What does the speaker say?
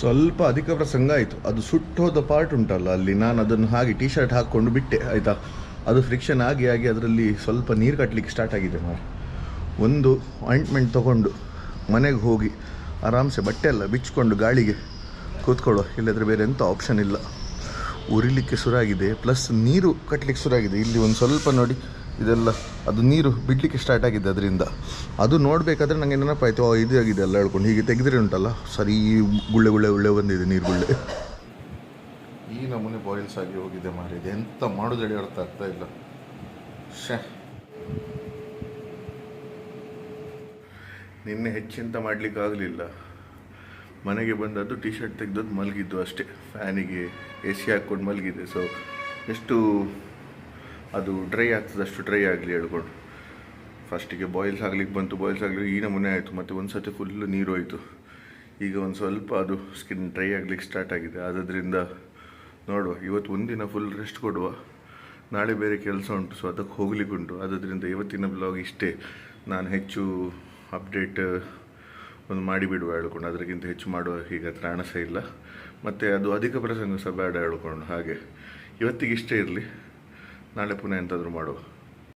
ಸ್ವಲ್ಪ ಅಧಿಕ ಪ್ರಸಂಗ ಆಯಿತು. ಅದು ಸುಟ್ಟೋದ ಪಾರ್ಟ್ ಉಂಟಲ್ಲ, ಅಲ್ಲಿ ನಾನು ಅದನ್ನು ಹಾಗೆ ಟಿ ಶರ್ಟ್ ಹಾಕ್ಕೊಂಡು ಬಿಟ್ಟೆ, ಆಯಿತಾ? ಅದು ಫ್ರಿಕ್ಷನ್ ಆಗಿ ಆಗಿ ಅದರಲ್ಲಿ ಸ್ವಲ್ಪ ನೀರು ಕಟ್ಟಲಿಕ್ಕೆ ಸ್ಟಾರ್ಟ್ ಆಗಿದೆ ಮಾರೆ ಒಂದು ಆಯಿಂಟ್ಮೆಂಟ್ ತೊಗೊಂಡು ಮನೆಗೆ ಹೋಗಿ ಆರಾಮ್ಸೆ ಬಟ್ಟೆ ಎಲ್ಲ ಬಿಚ್ಕೊಂಡು ಗಾಳಿಗೆ ಕೂತ್ಕೊಳ್ಳೋ ಇಲ್ಲದ್ರೆ ಬೇರೆ ಎಂಥ ಆಪ್ಷನ್ ಇಲ್ಲ. ಉರಿಲಿಕ್ಕೆ ಶುರುವಾಗಿದೆ ಪ್ಲಸ್ ನೀರು ಕಟ್ಟಲಿಕ್ಕೆ ಶುರು ಆಗಿದೆ ಇಲ್ಲಿ ಒಂದು ಸ್ವಲ್ಪ ನೋಡಿ. ಇದೆಲ್ಲ ಅದು ನೀರು ಬಿಡಲಿಕ್ಕೆ ಸ್ಟಾರ್ಟ್ ಆಗಿದೆ ಅದರಿಂದ. ಅದು ನೋಡಬೇಕಾದ್ರೆ ನನಗೆ ನೆನಪಾಯ್ತು ಇದು ಆಗಿದೆ ಎಲ್ಲ ಹೇಳ್ಕೊಂಡು. ಹೀಗೆ ತೆಗೆದ್ರೆ ಉಂಟಲ್ಲ ಸರಿ ಗುಳ್ಳೆ ಗುಳ್ಳೆ ಗುಳ್ಳೆ ಬಂದಿದೆ ನೀರು ಗುಳ್ಳೆ. ಈ ನಮೂನೆ ಬಾಯ್ಲ್ಸ್ ಆಗಿ ಹೋಗಿದೆ ಮಾರಿದೆ ಎಂತ ಮಾಡೋದಡಿ ಅರ್ಥ ಆಗ್ತಾ ಇಲ್ಲ. ಶೇ ನಿನ್ನೆ ಹೆಚ್ಚಿಂತ ಮಾಡಲಿಕ್ಕೆ ಆಗಲಿಲ್ಲ. ಮನೆಗೆ ಬಂದದ್ದು ಟಿ ಶರ್ಟ್ ತೆಗೆದದ್ದು ಮಲಗಿದ್ದು ಅಷ್ಟೇ. ಫ್ಯಾನಿಗೆ ಎ ಸಿ ಹಾಕ್ಕೊಂಡು ಮಲಗಿದೆ ಸೊ ಎಷ್ಟು ಅದು ಡ್ರೈ ಆಗ್ತದಷ್ಟು ಡ್ರೈ ಆಗಲಿ ಹೇಳ್ಕೊಂಡು. ಫಸ್ಟಿಗೆ ಬಾಯ್ಲ್ಸ್ ಆಗ್ಲಿಕ್ಕೆ ಬಂತು ಬಾಯ್ಲ್ಸ್ ಆಗಲಿಕ್ಕೆ ಈ ನಮೂನೆ ಆಯಿತು, ಮತ್ತು ಒಂದು ಸತಿ ಫುಲ್ಲು ನೀರು ಹೋಯಿತು. ಈಗ ಒಂದು ಸ್ವಲ್ಪ ಅದು ಸ್ಕಿನ್ ಡ್ರೈ ಆಗ್ಲಿಕ್ಕೆ ಸ್ಟಾರ್ಟ್ ಆಗಿದೆ. ಆದ್ದರಿಂದ ನೋಡುವ, ಇವತ್ತು ಒಂದಿನ ಫುಲ್ ರೆಸ್ಟ್ ಕೊಡುವ. ನಾಳೆ ಬೇರೆ ಕೆಲಸ ಉಂಟು ಸೊ ಅದಕ್ಕೆ ಹೋಗ್ಲಿಕ್ಕೆ ಉಂಟು. ಆದ್ದರಿಂದ ಇವತ್ತಿನ ಬ್ಲಾಗ್ ಇಷ್ಟೇ. ನಾನು ಹೆಚ್ಚು ಅಪ್ಡೇಟ್ ಒಂದು ಮಾಡಿಬಿಡುವ ಹೇಳ್ಕೊಂಡು ಅದಕ್ಕಿಂತ ಹೆಚ್ಚು ಮಾಡುವ ಈಗ ತ್ರಾಣಸ ಇಲ್ಲ. ಮತ್ತು ಅದು ಅಧಿಕ ಪ್ರಸಂಗ ಸಹ ಬೇಡ ಹೇಳ್ಕೊಂಡು, ಹಾಗೆ. ಇವತ್ತಿಗೆ ಇಷ್ಟೇ ಇರಲಿ. ನಾಳೆ ಪುನಃ ಎಂಥಾದರೂ ಮಾಡುವ